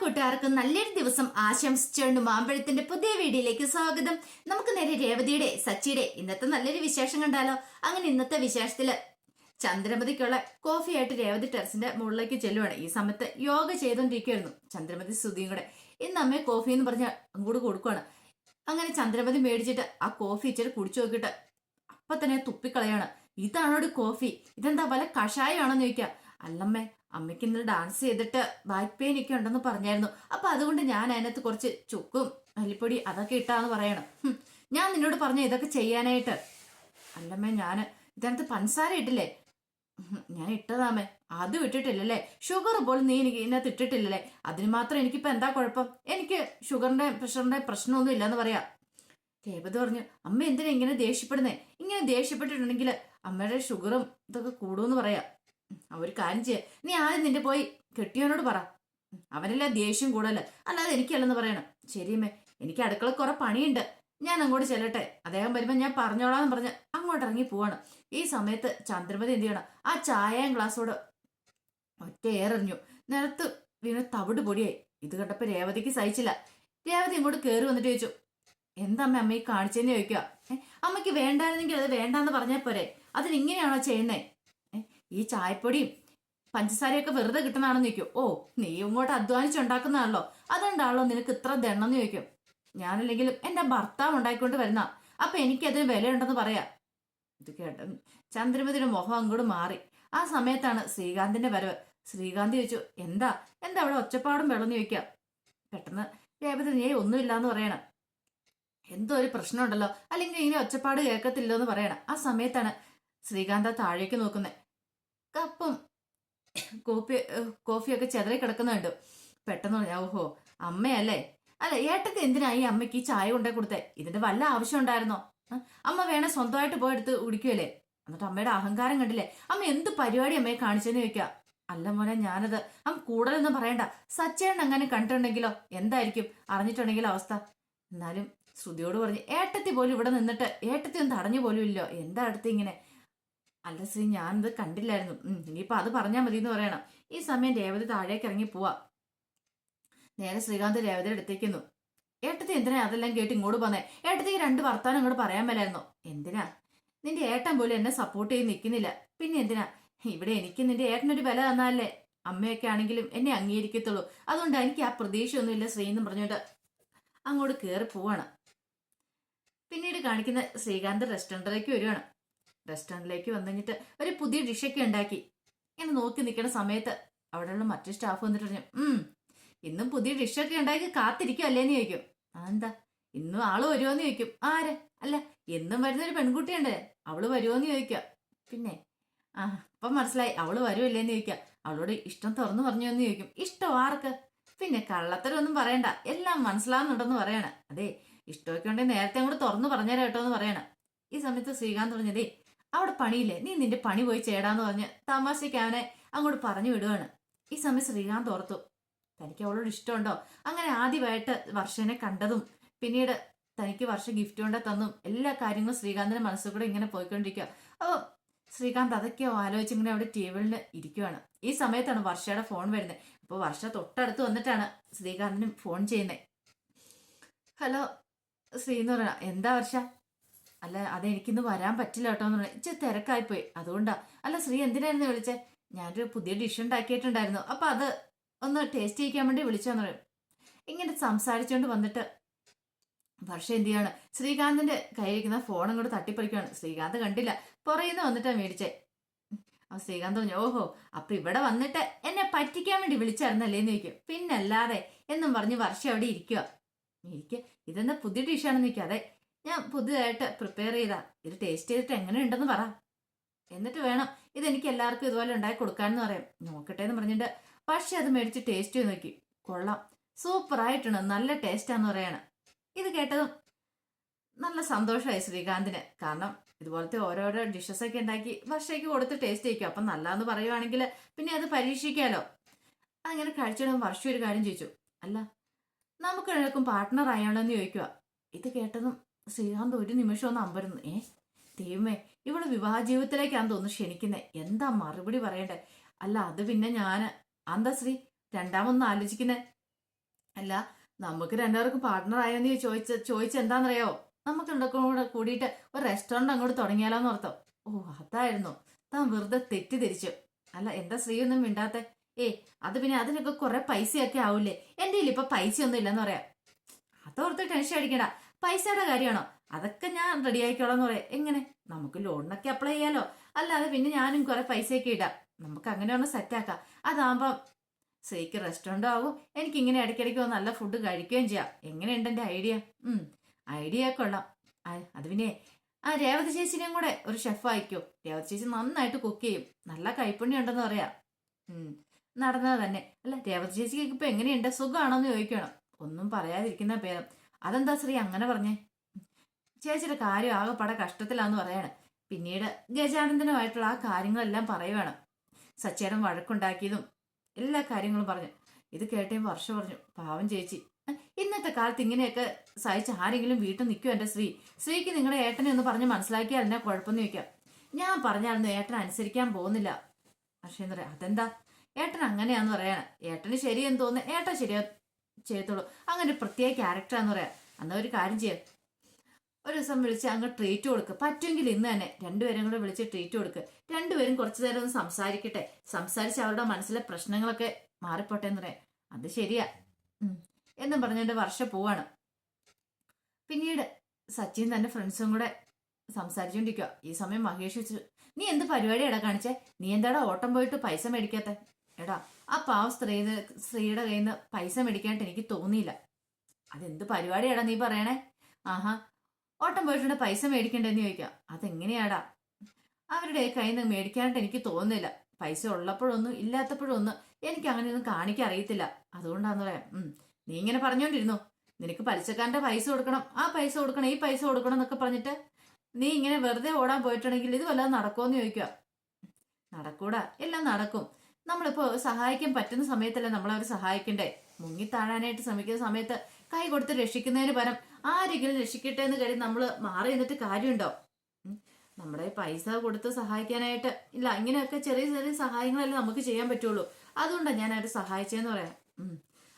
കൂട്ടുകാർക്കും നല്ലൊരു ദിവസം ആശംസിച്ചുകൊണ്ട് മാമ്പഴത്തിന്റെ പുതിയ വീഡിയോയിലേക്ക് സ്വാഗതം. നമുക്ക് നേരെ രേവതിയുടെ സച്ചിയുടെ ഇന്നത്തെ നല്ലൊരു വിശേഷം കണ്ടാലോ? അങ്ങനെ ഇന്നത്തെ വിശേഷത്തിൽ ചന്ദ്രമതിക്കുള്ള കോഫിയായിട്ട് രേവതി ടെറസിന്റെ മുകളിലേക്ക് ചെല്ലുവാണ്. ഈ സമയത്ത് യോഗ ചെയ്തോണ്ടിരിക്കുവായിരുന്നു ചന്ദ്രമതി സ്തുതിയും കൂടെ. ഇന്ന് അമ്മയെ കോഫി എന്ന് പറഞ്ഞ് അങ്ങോട്ട് കൊടുക്കുവാണ്. അങ്ങനെ ചന്ദ്രമതി മേടിച്ചിട്ട് ആ കോഫി ഇച്ചിരി കുടിച്ചു നോക്കിയിട്ട് അപ്പൊ തന്നെ തുപ്പിക്കളയാണ്. ഇതാണോ കോഫി? ഇതെന്താ വല്ല കഷായമാണെന്ന് ചോദിക്കാം അല്ലമ്മേ അമ്മയ്ക്ക് ഇന്നലെ ഡാൻസ് ചെയ്തിട്ട് ബാക്ക് പെയിൻ ഒക്കെ ഉണ്ടെന്ന് പറഞ്ഞായിരുന്നു. അപ്പൊ അതുകൊണ്ട് ഞാൻ അതിനകത്ത് കുറച്ച് ചുക്കും അല്ലിപ്പൊടി അതൊക്കെ ഇട്ടാന്ന് പറയണം. ഞാൻ നിന്നോട് പറഞ്ഞു ഇതൊക്കെ ചെയ്യാനായിട്ട്. അല്ലമ്മേ ഞാൻ ഇതിനകത്ത് പഞ്ചസാര ഇട്ടില്ലേ? ഞാൻ ഇട്ടതാമേ. അതും ഇട്ടിട്ടില്ലല്ലേ ഷുഗർ പോലും നീ എനിക്ക് ഇതിനകത്ത് ഇട്ടിട്ടില്ലല്ലേ? അതിന് മാത്രം എനിക്കിപ്പോ എന്താ കുഴപ്പം? എനിക്ക് ഷുഗറിന്റെ പ്രഷറിന്റെ പ്രശ്നമൊന്നും ഇല്ലെന്ന് പറയാം. ദേവത പറഞ്ഞു അമ്മ എന്തിനാ ഇങ്ങനെ ദേഷ്യപ്പെടുന്നേ? ഇങ്ങനെ ദേഷ്യപ്പെട്ടിട്ടുണ്ടെങ്കിൽ അമ്മയുടെ ഷുഗറും ഇതൊക്കെ കൂടുമെന്ന് പറയാം. ഒരു കാര്യം നീ ആദ്യം നിന്റെ പോയി കെട്ടിയവനോട് പറ. അവനെല്ലാം ദേഷ്യം കൂടുതൽ അല്ലാതെ എനിക്കല്ലെന്ന് പറയണം. ശരിയമ്മേ എനിക്ക് അടുക്കള കുറെ പണിയുണ്ട്. ഞാൻ അങ്ങോട്ട് ചെല്ലട്ടെ. അദ്ദേഹം വരുമ്പോൾ ഞാൻ പറഞ്ഞോളാന്ന് പറഞ്ഞ് അങ്ങോട്ട് ഇറങ്ങി പോവാണ്. ഈ സമയത്ത് ചന്ദ്രമതി എന്ത് ചെയ്യണം? ആ ചായയും ഗ്ലാസ്സോട് ഒറ്റ ഏറെറിഞ്ഞു. നിലത്ത് വീണ് തവിട് പൊടിയായി. ഇത് കണ്ടപ്പോ രേവതിക്ക് സഹിച്ചില്ല. രേവതി ഇങ്ങോട്ട് കയറി വന്നിട്ട് ചോദിച്ചു എന്താ അമ്മ അമ്മയെ കാണിച്ചെന്ന് ചോദിക്കുക അമ്മയ്ക്ക് വേണ്ടായിരുന്നെങ്കിൽ അത് വേണ്ടാന്ന് പറഞ്ഞാൽ പോരെ. അതിനിങ്ങനെയാണോ ചെയ്യുന്നേ? ഈ ചായപ്പൊടിയും പഞ്ചസാരയൊക്കെ വെറുതെ കിട്ടണാണെന്ന് ചോദിക്കും. ഓ നീ ഇങ്ങോട്ട് അധ്വാനിച്ചുണ്ടാക്കുന്നതാണല്ലോ അതുകൊണ്ടാണല്ലോ നിനക്ക് ഇത്ര ദണ്ണെന്ന് ചോദിക്കും. ഞാനല്ലെങ്കിലും എന്റെ ഭർത്താവ് ഉണ്ടാക്കിക്കൊണ്ട് വരുന്ന. അപ്പൊ എനിക്കതിന് വിലയുണ്ടെന്ന് പറയാ. ഇത് കേട്ട ചന്ദ്രമതിയുടെ മുഖം അങ്ങോട്ട് മാറി. ആ സമയത്താണ് ശ്രീകാന്തിന്റെ വരവ്. ശ്രീകാന്ത് ചോദിച്ചു എന്താ? എന്താ അവിടെ ഒച്ചപ്പാടും വെള്ളം ചോദിക്കാം? പെട്ടെന്ന് രേവതി നീ ഒന്നുമില്ലാന്ന് പറയണം. എന്തോ ഒരു പ്രശ്നമുണ്ടല്ലോ. അല്ലെങ്കിൽ ഇങ്ങനെ ഒച്ചപ്പാട് കേൾക്കത്തില്ലോ എന്ന് പറയണം. ആ സമയത്താണ് ശ്രീകാന്ത താഴേക്ക് നോക്കുന്നത്. കപ്പും കോപ്പി കോഫിയൊക്കെ ചെതറി കിടക്കുന്നുണ്ട് പെട്ടെന്ന് പറഞ്ഞാ ഓഹോ അമ്മയല്ലേ? അല്ല ഏട്ടക്ക് എന്തിനാ ഈ അമ്മയ്ക്ക് ഈ ചായ കൊണ്ടേ കൊടുത്തേ? ഇതിന്റെ വല്ല ആവശ്യം ഉണ്ടായിരുന്നോ? അമ്മ വേണേ സ്വന്തമായിട്ട് പോയി എടുത്ത് കുടിക്കുമല്ലേ എന്നിട്ട് അമ്മയുടെ അഹങ്കാരം കണ്ടില്ലേ? അമ്മ എന്ത് പരിപാടി അമ്മയെ കാണിച്ചെന്ന് ചോദിക്കാം. അല്ല മോനെ ഞാനത് അമ്മ കൂടുതലൊന്നും പറയണ്ട. സച്ചേട്ടൻ അങ്ങനെ കണ്ടിട്ടുണ്ടെങ്കിലോ? എന്തായിരിക്കും? അറിഞ്ഞിട്ടുണ്ടെങ്കിലോ അവസ്ഥ? എന്നാലും ശ്രുതിയോട് പറഞ്ഞു ഏട്ടത്തി പോലും ഇവിടെ നിന്നിട്ട് ഏട്ടത്തി ഒന്നും തടഞ്ഞു പോലും ഇല്ലോ? എന്താ അടുത്ത് ഇങ്ങനെ? അല്ല ശ്രീ ഞാനത് കണ്ടില്ലായിരുന്നു. ഉം, ഇനിയിപ്പോ അത് പറഞ്ഞാൽ മതി എന്ന് പറയണം. ഈ സമയം രേവതി താഴേക്ക് ഇറങ്ങി പോവാ. നേരെ ശ്രീകാന്ത് രേവതിയുടെ അടുത്തേക്കുന്നു. ഏട്ടത്തി എന്തിനാ അതെല്ലാം കേട്ട് ഇങ്ങോട്ട് പോന്നെ ഏട്ടത്തിക്ക് രണ്ട് വർത്താനം ഇങ്ങോട്ട് പറയാൻ മേലായിരുന്നോ? എന്തിനാ? നിന്റെ ഏട്ടൻ പോലും എന്നെ സപ്പോർട്ട് ചെയ്ത് നിൽക്കുന്നില്ല. പിന്നെ എന്തിനാ? ഇവിടെ എനിക്ക് നിന്റെ ഏട്ടനൊരു വില തന്നാലേ അമ്മയൊക്കെ ആണെങ്കിലും എന്നെ അംഗീകരിക്കത്തുള്ളൂ. അതുകൊണ്ട് എനിക്ക് ആ പ്രതീക്ഷയൊന്നുമില്ല ശ്രീ എന്ന് പറഞ്ഞുകൊണ്ട് അങ്ങോട്ട് കയറി പോവാണ്. പിന്നീട് കാണിക്കുന്ന ശ്രീകാന്ത് റെസ്റ്റോറന്റിലേക്ക് വരുവാണ്. റെസ്റ്റോറന്റിലേക്ക് വന്നു കഴിഞ്ഞിട്ട് ഒരു പുതിയ ഡിഷൊക്കെ ഉണ്ടാക്കി. ഇങ്ങനെ നോക്കി നിൽക്കുന്ന സമയത്ത് അവിടെയുള്ള മറ്റു സ്റ്റാഫ് വന്നിട്ട് പറഞ്ഞു ഇന്നും പുതിയ ഡിഷൊക്കെ ഉണ്ടാക്കി കാത്തിരിക്കും അല്ലേന്ന് ചോദിക്കും. അതെന്താ? ഇന്നും ആൾ വരുമോന്ന് ചോദിക്കും. ആര്? അല്ല എന്നും വരുന്നൊരു പെൺകുട്ടിയുണ്ട്. അവൾ വരുമോന്ന് ചോദിക്കുക. പിന്നെ ആ അപ്പം മനസ്സിലായി. അവൾ വരുമല്ലേന്ന് ചോദിക്കുക. അവളോട് ഇഷ്ടം തുറന്നു പറഞ്ഞു എന്ന് ചോദിക്കും. ഇഷ്ടം ആർക്ക്? പിന്നെ കള്ളത്തരൊന്നും പറയണ്ട. എല്ലാം മനസ്സിലാവുന്നുണ്ടെന്ന് പറയണ. അതെ ഇഷ്ടമൊക്കെ ഉണ്ടെങ്കിൽ നേരത്തെ അങ്ങോട്ട് തുറന്നു പറഞ്ഞേരാ കേട്ടോ എന്ന് പറയണേ. ഈ സമയത്ത് ശ്രീകാന്ത് പറഞ്ഞതേ അവിടെ പണിയില്ലേ? നീ നിന്റെ പണി പോയി ചേടാന്ന് പറഞ്ഞ് തമാശയ്ക്ക് അവനെ അങ്ങോട്ട് പറഞ്ഞു വിടുവാണ്. ഈ സമയം ശ്രീകാന്ത് ഓർത്തു തനിക്ക് അവളോട് ഇഷ്ടമുണ്ടോ? അങ്ങനെ ആദ്യമായിട്ട് വർഷനെ കണ്ടതും പിന്നീട് തനിക്ക് വർഷം ഗിഫ്റ്റ് കൊണ്ട് തന്നും എല്ലാ കാര്യങ്ങളും ശ്രീകാന്തിന്റെ മനസ്സിൽ കൂടെ ഇങ്ങനെ പോയിക്കൊണ്ടിരിക്കുക. അപ്പോൾ ശ്രീകാന്ത് അതൊക്കെയോ ആലോചിച്ച് ഇങ്ങനെ അവിടെ ടേബിളിന് ഇരിക്കുവാണ്. ഈ സമയത്താണ് വർഷയുടെ ഫോൺ വരുന്നത്. അപ്പോൾ വർഷ തൊട്ടടുത്ത് വന്നിട്ടാണ് ശ്രീകാന്തിന് ഫോൺ ചെയ്യുന്നത് ഹലോ ശ്രീ എന്ന് എന്താ വർഷ? അല്ല അതെനിക്കിന്ന് വരാൻ പറ്റില്ല കേട്ടോ എന്ന് പറഞ്ഞു ഇച്ചിരി തിരക്കായിപ്പോയി. അതുകൊണ്ടാ. അല്ല ശ്രീ എന്തിനായിരുന്നു വിളിച്ചേ? ഞാനൊരു പുതിയ ഡിഷ് ഉണ്ടാക്കിയിട്ടുണ്ടായിരുന്നു. അപ്പൊ അത് ഒന്ന് ടേസ്റ്റ് ചെയ്യിക്കാൻ വേണ്ടി വിളിച്ചെന്ന് പറയും. ഇങ്ങനെ സംസാരിച്ചുകൊണ്ട് വന്നിട്ട് വർഷം എന്ത് ചെയ്യാണ്? ശ്രീകാന്തിന്റെ കയ്യിരിക്കുന്ന ഫോണും കൂടെ തട്ടിപ്പറിക്കുകയാണ് ശ്രീകാന്ത് കണ്ടില്ല. പുറയുന്ന വന്നിട്ടാ മേടിച്ചേ. അപ്പൊ ശ്രീകാന്ത് പറഞ്ഞു ഓഹോ അപ്പൊ ഇവിടെ വന്നിട്ട് എന്നെ പറ്റിക്കാൻ വേണ്ടി വിളിച്ചായിരുന്നല്ലേ? എന്ന് ചോദിക്കും. പിന്നല്ലാതെ എന്നും പറഞ്ഞ് വർഷം അവിടെ ഇരിക്കുക ഇരിക്കുക ഇതെന്താ പുതിയ ഡിഷാണെന്ന് ചോദിക്കുക അതെ ഞാൻ പുതിയതായിട്ട് പ്രിപ്പയർ ചെയ്താ. ഇത് ടേസ്റ്റ് ചെയ്തിട്ട് എങ്ങനെ ഉണ്ടെന്ന് പറ. എന്നിട്ട് വേണം ഇതെനിക്ക് എല്ലാവർക്കും ഇതുപോലെ ഉണ്ടാക്കി കൊടുക്കാനെന്ന് പറയാം നോക്കട്ടെ എന്ന് പറഞ്ഞിട്ട് പക്ഷെ അത് മേടിച്ച് ടേസ്റ്റ് ചെയ്ത് നോക്കി. കൊള്ളാം. സൂപ്പർ ആയിട്ടുണ്ട്. നല്ല ടേസ്റ്റാന്ന് പറയാണ്. ഇത് കേട്ടതും നല്ല സന്തോഷമായി ശ്രീകാന്തിന്. കാരണം ഇതുപോലത്തെ ഓരോരോ ഡിഷസ് ഒക്കെ ഉണ്ടാക്കി വർഷയ്ക്ക് കൊടുത്ത് ടേസ്റ്റ് ചെയ്യിക്കും. അപ്പം നല്ലതെന്ന് പറയുവാണെങ്കിൽ പിന്നെ അത് പരീക്ഷിക്കാലോ. അങ്ങനെ കഴിച്ചിടും വർഷം ഒരു കാര്യം ചോദിച്ചു. അല്ല നമുക്ക് എല്ലാവർക്കും പാർട്ട്ണർ ആയാലോ എന്ന് ചോദിക്കുക ഇത് കേട്ടതും ശ്രീകാന്ത് ഒരു നിമിഷം ഒന്ന് അമ്പരുന്നു ഏ? ദൈവമേ ഇവൾ വിവാഹ ജീവിതത്തിലേക്കാന്ന് തോന്നുന്നു ക്ഷണിക്കുന്നേ. എന്താ മറുപടി പറയണ്ടേ? അല്ല അത് പിന്നെ ഞാൻ എന്താ ശ്രീ? രണ്ടാമൊന്നും ആലോചിക്കുന്നേ. അല്ല നമുക്ക് രണ്ടുപേർക്കും പാർട്ട്ണർ ആയോന്ന് ചോദിച്ച ചോദിച്ച എന്താണെന്നറിയോ നമുക്ക് രണ്ടൊക്കെ കൂടെ കൂടിയിട്ട് ഒരു റെസ്റ്റോറന്റ് അങ്ങോട്ട് തുടങ്ങിയാലോന്ന് ഓർത്തോ. ഓ അതായിരുന്നു. താൻ വെറുതെ തെറ്റിദ്ധരിച്ചു. അല്ല എന്താ സ്ത്രീ ഒന്നും മിണ്ടാത്തെ? ഏ അത് പിന്നെ അതിനൊക്കെ കുറെ പൈസയൊക്കെ ആവൂലേ? എന്റെ കയ്യിൽ ഇപ്പൊ പൈസ ഒന്നും ഇല്ലെന്ന് പറയാം. അതോർത്ത് ടെൻഷൻ അടിക്കണ്ട. പൈസയുടെ കാര്യമാണോ? അതൊക്കെ ഞാൻ റെഡി ആയിക്കോളാം എന്ന് പറയാം. എങ്ങനെ? നമുക്ക് ലോണിനൊക്കെ അപ്ലൈ ചെയ്യാലോ? അല്ലാതെ പിന്നെ ഞാനും കുറെ പൈസയൊക്കെ ഇടാം. നമുക്ക് അങ്ങനെ ഒന്ന് സെറ്റാക്കാം അതാകുമ്പം ശ്രീക്ക് റെസ്റ്റോറന്റും ആവും. എനിക്ക് ഇങ്ങനെ ഇടയ്ക്കിടയ്ക്ക് നല്ല ഫുഡ് കഴിക്കുകയും ചെയ്യാം. എങ്ങനെയുണ്ട് എന്റെ ഐഡിയ ഉം. ഐഡിയ കൊള്ളാം. അത് പിന്നെ ആ രേവതി ചേച്ചിനെയും കൂടെ ഒരു ഷെഫ് ആയിക്കോ രേവതി ചേച്ചി നന്നായിട്ട് കുക്ക് ചെയ്യും. നല്ല കൈപ്പുണ്യം ഉണ്ടെന്ന് പറയാം. ഉം. നടന്നത് തന്നെ. അല്ല രേവതി ചേച്ചിക്ക് ഇപ്പൊ എങ്ങനെയുണ്ട്? സുഖമാണോന്ന് ചോദിക്കണം. ഒന്നും പറയാതിരിക്കുന്ന ഭേദം. അതെന്താ ശ്രീ അങ്ങനെ പറഞ്ഞേ? ചേച്ചിയുടെ കാര്യം ആകെപ്പാടെ കഷ്ടത്തിലാന്ന് പറയാണ്. പിന്നീട് ഗജാനന്ദനുമായിട്ടുള്ള ആ കാര്യങ്ങളെല്ലാം പറയുവാണ്. സച്ചേടൻ വഴക്കുണ്ടാക്കിയതും എല്ലാ കാര്യങ്ങളും പറഞ്ഞു. ഇത് കേട്ടേ വർഷ പറഞ്ഞു. പാവം ചേച്ചി. ഇന്നത്തെ കാലത്ത് ഇങ്ങനെയൊക്കെ സഹിച്ച് ആരെങ്കിലും വീട്ടിൽ നിൽക്കും എന്റെ ശ്രീ? ശ്രീക്ക് നിങ്ങളുടെ ഏട്ടനെ ഒന്ന് പറഞ്ഞ് മനസ്സിലാക്കിയാൽ എന്നെ കുഴപ്പമൊന്നും ചോദിക്കാം. ഞാൻ പറഞ്ഞാലൊന്നും ഏട്ടൻ അനുസരിക്കാൻ പോകുന്നില്ല. പക്ഷേ എന്താ പറയാ അതെന്താ? ഏട്ടൻ അങ്ങനെയാന്ന് പറയാണ്. ഏട്ടന് ശരിയെന്ന് തോന്നുന്നു ഏട്ടൻ ശരിയാ ചെയ്യത്തുള്ളൂ. അങ്ങനെ പ്രത്യേക ക്യാരക്ടറാന്ന് പറയാം. എന്നാ ഒരു കാര്യം ചെയ്യാം. ഒരു ദിവസം വിളിച്ച് അങ്ങ് ട്രീറ്റ് കൊടുക്കുക പറ്റുമെങ്കിൽ ഇന്ന് തന്നെ രണ്ടുപേരും കൂടെ വിളിച്ച് ട്രീറ്റ് കൊടുക്കുക രണ്ടുപേരും കുറച്ചു നേരം ഒന്ന് സംസാരിക്കട്ടെ. സംസാരിച്ച് അവരുടെ മനസ്സിലെ പ്രശ്നങ്ങളൊക്കെ മാറിപ്പോട്ടെ എന്ന് പറയാം. അത് ശരിയാ. എന്നും പറഞ്ഞുകൊണ്ട് വർഷ പോവാണ്. പിന്നീട് സച്ചിൻ തന്റെ ഫ്രണ്ട്സും കൂടെ സംസാരിച്ചുകൊണ്ടിരിക്കുക ഈ സമയം മഹേഷ് വെച്ചു നീ എന്ത് പരിപാടി പരിപാടിയാടാ കാണിച്ചേ? നീ എന്താടാ ഓട്ടം പോയിട്ട് പൈസ മേടിക്കാത്ത? എടാ ആ പാവ സ്ത്രീ സ്ത്രീയുടെ കയ്യിൽ നിന്ന് പൈസ മേടിക്കാനായിട്ട് എനിക്ക് തോന്നിയില്ല. അതെന്ത് പരിപാടിയാടാ നീ പറയണേ? ആഹാ ഓട്ടം പോയിട്ടുണ്ട് പൈസ മേടിക്കണ്ടെന്ന് ചോദിക്കാം. അതെങ്ങനെയാടാ? അവരുടെ കയ്യിൽ നിന്ന് മേടിക്കാനായിട്ട് എനിക്ക് തോന്നുന്നില്ല. പൈസ ഉള്ളപ്പോഴൊന്നും ഇല്ലാത്തപ്പോഴൊന്നും എനിക്ക് അങ്ങനെയൊന്നും കാണിക്കാൻ അറിയത്തില്ല. അതുകൊണ്ടാന്ന് പറയാം. നീ ഇങ്ങനെ പറഞ്ഞോണ്ടിരുന്നു? നിനക്ക് പലിശക്കാരന്റെ പൈസ കൊടുക്കണം. ആ പൈസ കൊടുക്കണം ഈ പൈസ കൊടുക്കണം എന്നൊക്കെ പറഞ്ഞിട്ട് നീ ഇങ്ങനെ വെറുതെ ഓടാൻ പോയിട്ടുണ്ടെങ്കിൽ ഇത് വല്ലതും നടക്കുമോ എന്ന് ചോദിക്കുക. നടക്കൂടാ എല്ലാം നടക്കും. നമ്മളിപ്പോ സഹായിക്കാൻ പറ്റുന്ന സമയത്തല്ലേ അവർ സഹായിക്കണ്ടേ? മുങ്ങി താഴാനായിട്ട് ശ്രമിക്കുന്ന സമയത്ത് കൈ കൊടുത്ത് രക്ഷിക്കുന്നതിന് പരം ആരെങ്കിലും രക്ഷിക്കട്ടെ എന്ന് കരുതി നമ്മൾ മാറി നിന്നിട്ട് കാര്യമുണ്ടോ. നമ്മുടെ പൈസ കൊടുത്ത് സഹായിക്കാനായിട്ട് ഇല്ല ഇങ്ങനെയൊക്കെ ചെറിയ ചെറിയ സഹായങ്ങളല്ലേ നമുക്ക് ചെയ്യാൻ പറ്റുള്ളൂ. അതുകൊണ്ടാണ് ഞാൻ അവരെ സഹായിച്ചതെന്ന് പറയാം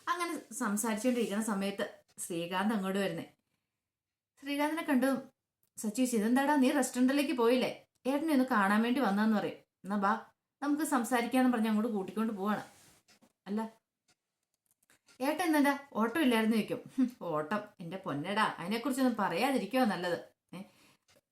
അങ്ങനെ സംസാരിച്ചുകൊണ്ടിരിക്കുന്ന സമയത്ത് ശ്രീകാന്ത് അങ്ങോട്ട് വരുന്നേ. ശ്രീകാന്തിനെ കണ്ടു. സച്ചി ഇതെന്താടാ? നീ റെസ്റ്റോറന്റിലേക്ക് പോയില്ലേ? ഏട്ടനെ ഒന്ന് കാണാൻ വേണ്ടി വന്നാന്ന് പറയും. എന്നാ ബാ. നമുക്ക് സംസാരിക്കാന്ന് പറഞ്ഞ് അങ്ങോട്ട് കൂട്ടിക്കൊണ്ട് പോവാണ്. അല്ല? ഏട്ടൻ എന്താ? ഓട്ടം ഇല്ലായിരുന്നു ചോദിക്കും. ഓട്ടം. എന്റെ പൊന്നടാ അതിനെക്കുറിച്ചൊന്നും പറയാതിരിക്കുക നല്ലത്.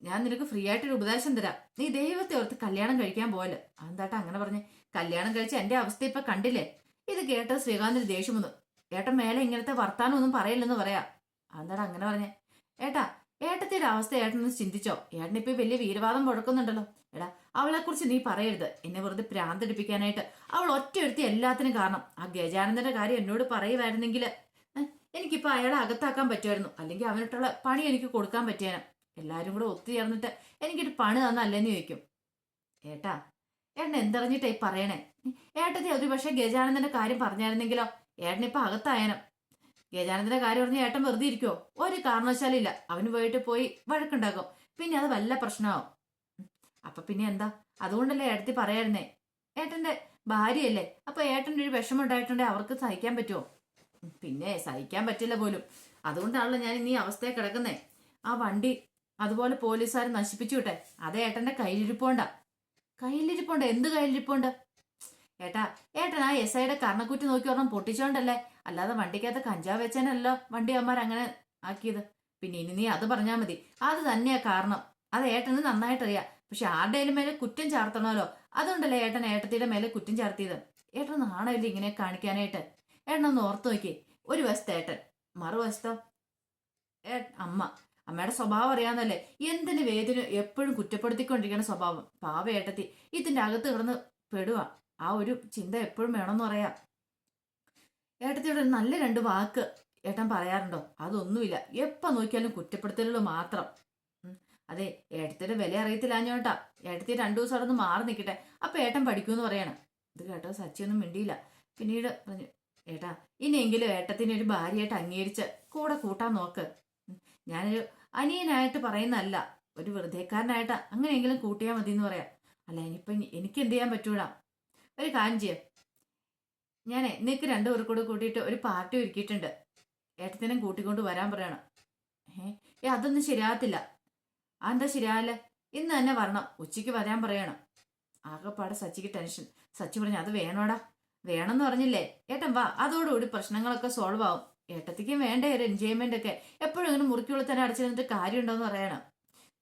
ഞാൻ നിനക്ക് ഫ്രീ ആയിട്ടൊരു ഉപദേശം തരാം. നീ ദൈവത്തെ ഓർത്ത് കല്യാണം കഴിക്കാൻ പോവല്ലോ? അതെന്താട്ടാ അങ്ങനെ പറഞ്ഞ്? കല്യാണം കഴിച്ച് എന്റെ അവസ്ഥ ഇപ്പൊ കണ്ടില്ലേ? ഇത് കേട്ട ശ്രീകാന്തിന് ദേഷ്യം വന്നു. ഏട്ടൻ മേലെ ഇങ്ങനത്തെ വർത്താനം ഒന്നും പറയില്ലെന്ന് പറയാ. അതെന്താടാ അങ്ങനെ പറഞ്ഞേ? ഏട്ടാ ഏട്ടത്തിയുടെ അവസ്ഥ ഏട്ടനൊന്ന് ചിന്തിച്ചോ. ഏട്ടനിപ്പോ വലിയ വീരവാദം മുഴക്കുന്നുണ്ടല്ലോ എടാ അവളെക്കുറിച്ച് നീ പറയരുത്. എന്നെ വെറുതെ പ്രാന്തടിപ്പിക്കാനായിട്ട് അവൾ ഒറ്റയെടുത്തി എല്ലാത്തിനും കാരണം. ആ ഗജാനന്ദന്റെ കാര്യം എന്നോട് പറയുമായിരുന്നെങ്കിൽ എനിക്കിപ്പോ അയാളെ അകത്താക്കാൻ പറ്റുമായിരുന്നു. അല്ലെങ്കിൽ അവനിട്ടുള്ള പണി എനിക്ക് കൊടുക്കാൻ പറ്റിയാനും. എല്ലാരും കൂടെ ഒത്തുചേർന്നിട്ട് എനിക്കൊരു പണി തന്നല്ലേന്ന് ചോദിക്കും. ഏട്ടാ ഏട്ടൻ എന്തറിഞ്ഞിട്ടായി പറയണേ? ഏട്ടത്തി ഒരു പക്ഷേ ഗജാനന്ദന്റെ കാര്യം പറഞ്ഞായിരുന്നെങ്കിലോ? ഏട്ടനിപ്പോ അകത്തായനം. ഗജാനന്ദന്റെ കാര്യം പറഞ്ഞ ഏട്ടൻ വെറുതെ ഇരിക്കുവോ? ഒരു കാരണവശാലില്ല. അവന് പോയിട്ട് പോയി വഴക്കുണ്ടാക്കും. പിന്നെ അത് വല്ല പ്രശ്നമാവും. അപ്പൊ പിന്നെ എന്താ? അതുകൊണ്ടല്ലേ ഏട്ടത്തി പറയായിരുന്നേ? ഏട്ടന്റെ ഭാര്യയല്ലേ? അപ്പൊ ഏട്ടന്റെ ഒരു വിഷമം ഉണ്ടായിട്ടുണ്ടെങ്കിൽ അവർക്ക് സഹിക്കാൻ പറ്റുമോ പിന്നെ സഹിക്കാൻ പറ്റില്ല പോലും. അതുകൊണ്ടാണല്ലോ ഞാൻ ഇനി അവസ്ഥയെ കിടക്കുന്നേ. ആ വണ്ടി അതുപോലെ പോലീസുകാർ നശിപ്പിച്ചു വിട്ടെ. അതെ ഏട്ടന്റെ കയ്യിലിരിപ്പോണ്ട കയ്യിലിരിപ്പോണ്ട എന്ത് കയ്യിലിരിപ്പോണ്ട്? ഏട്ടാ ഏട്ടൻ ആ എസ് ഐയുടെ കർണക്കുറ്റി നോക്കി ഒരെണ്ണം പൊട്ടിച്ചോണ്ടല്ലേ അല്ലാതെ വണ്ടിക്കകത്ത് കഞ്ചാവ് വെച്ചാനല്ലോ വണ്ടി അമ്മമാർ അങ്ങനെ ആക്കിയത്. പിന്നെ ഇനി നീ അത് പറഞ്ഞാൽ മതി. അത് തന്നെയാ കാരണം. അത് ഏട്ടന് നന്നായിട്ടറിയാം. പക്ഷെ ആരുടെയും മേലെ കുറ്റം ചാർത്തണമല്ലോ. അതുകൊണ്ടല്ലേ ഏട്ടൻ ഏട്ടത്തിയുടെ മേലെ കുറ്റം ചാർത്തിയത്. ഏട്ടൻ നാണമില്ല ഇങ്ങനെ കാണിക്കാനായിട്ട്. ഏട്ടൻ ഒന്ന് ഓർത്തു നോക്കി ഒരു വശത്ത് ഏട്ടൻ മറുവശത്തോ ഏ അമ്മ. അമ്മയുടെ സ്വഭാവം അറിയാന്നല്ലേ എന്തിന് വേദന എപ്പോഴും കുറ്റപ്പെടുത്തിക്കൊണ്ടിരിക്കുന്ന സ്വഭാവം? പാവ ഏട്ടത്തി. ഇതിന്റെ അകത്ത് കിടന്ന് പെടുക ആ ഒരു ചിന്ത എപ്പോഴും വേണമെന്ന് പറയാം. ഏട്ടത്തിയുടെ ഒരു നല്ല രണ്ട് വാക്ക് ഏട്ടൻ പറയാറുണ്ടോ? അതൊന്നുമില്ല. എപ്പ നോക്കിയാലും കുറ്റപ്പെടുത്തലുകൾ മാത്രം. അതെ ഏട്ടത്തിയുടെ വില അറിയത്തില്ലാഞ്ഞോട്ടാ ഏട്ടത്തി രണ്ടു ദിവസം അവിടെ നിന്ന് മാറി നിൽക്കട്ടെ. അപ്പൊ ഏട്ടൻ പഠിക്കൂന്ന് പറയണം. ഇത് കേട്ടോ സച്ചിയൊന്നും മിണ്ടിയില്ല. പിന്നീട് പറഞ്ഞു ഏട്ടാ ഇനിയെങ്കിലും ഏട്ടത്തിനെ ഒരു ഭാര്യയായിട്ട് അംഗീകരിച്ച് കൂടെ കൂട്ടാൻ നോക്ക്. ഞാനൊരു അനിയനായിട്ട് പറയുന്നതല്ല. ഒരു വെറുതെക്കാരനായിട്ട് അങ്ങനെയെങ്കിലും കൂട്ടിയാൽ മതി എന്ന് പറയാം. അല്ല ഇനിയിപ്പം എനിക്ക് എന്ത് ചെയ്യാൻ പറ്റൂടാ? ഒരു കാര്യം ചെയ്യാം. ഞാനേ നിനക്ക് രണ്ടുപേർ കൂടെ കൂട്ടിയിട്ട് ഒരു പാർട്ടി ഒരുക്കിയിട്ടുണ്ട്. ഏട്ടത്തിനും കൂട്ടിക്കൊണ്ട് വരാൻ പറയണം. ഏ അതൊന്നും ശരിയാകത്തില്ല. അതെന്താ ശരിയാവില്ല ഇന്ന് തന്നെ വരണം. ഉച്ചയ്ക്ക് വരാൻ പറയണം. ആകെപ്പാടെ സച്ചിക്ക് ടെൻഷൻ. സച്ചി പറഞ്ഞു അത് വേണോടാ. വേണമെന്ന് പറഞ്ഞില്ലേ? ഏട്ടൻ വാ. അതോടുകൂടി പ്രശ്നങ്ങളൊക്കെ സോൾവ് ആവും. ഏട്ടത്തിക്കും വേണ്ടേ ഒരു എൻജോയ്മെന്റ് ഒക്കെ. എപ്പോഴും ഇങ്ങനെ മുറിക്കുള്ളിൽ തന്നെ അടച്ചിരുന്നിട്ട് കാര്യമുണ്ടോന്ന് പറയണം.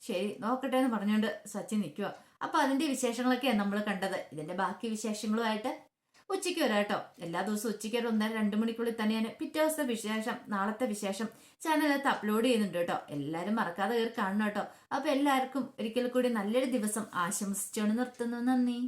ശരി നോക്കട്ടെ എന്ന് പറഞ്ഞുകൊണ്ട് സച്ചിൻ നിൽക്കുക അപ്പൊ അതിന്റെ വിശേഷങ്ങളൊക്കെയാണ് നമ്മൾ കണ്ടത്. ഇതിന്റെ ബാക്കി വിശേഷങ്ങളുമായിട്ട് ഉച്ചയ്ക്ക് വരാം കേട്ടോ. എല്ലാ ദിവസവും ഉച്ചയ്ക്ക് ഒരു ഒന്നര രണ്ട് മണിക്കുള്ളിൽ തന്നെയാണ് പിറ്റേ ദിവസത്തെ വിശേഷം നാളത്തെ വിശേഷം ചാനലകത്ത് അപ്ലോഡ് ചെയ്യുന്നുണ്ട് കേട്ടോ. എല്ലാവരും മറക്കാതെ കയറി കാണണം കേട്ടോ. അപ്പൊ എല്ലാവർക്കും ഒരിക്കൽ കൂടി നല്ലൊരു ദിവസം ആശംസിച്ചുകൊണ്ട് നിർത്തുന്നു. നന്ദി.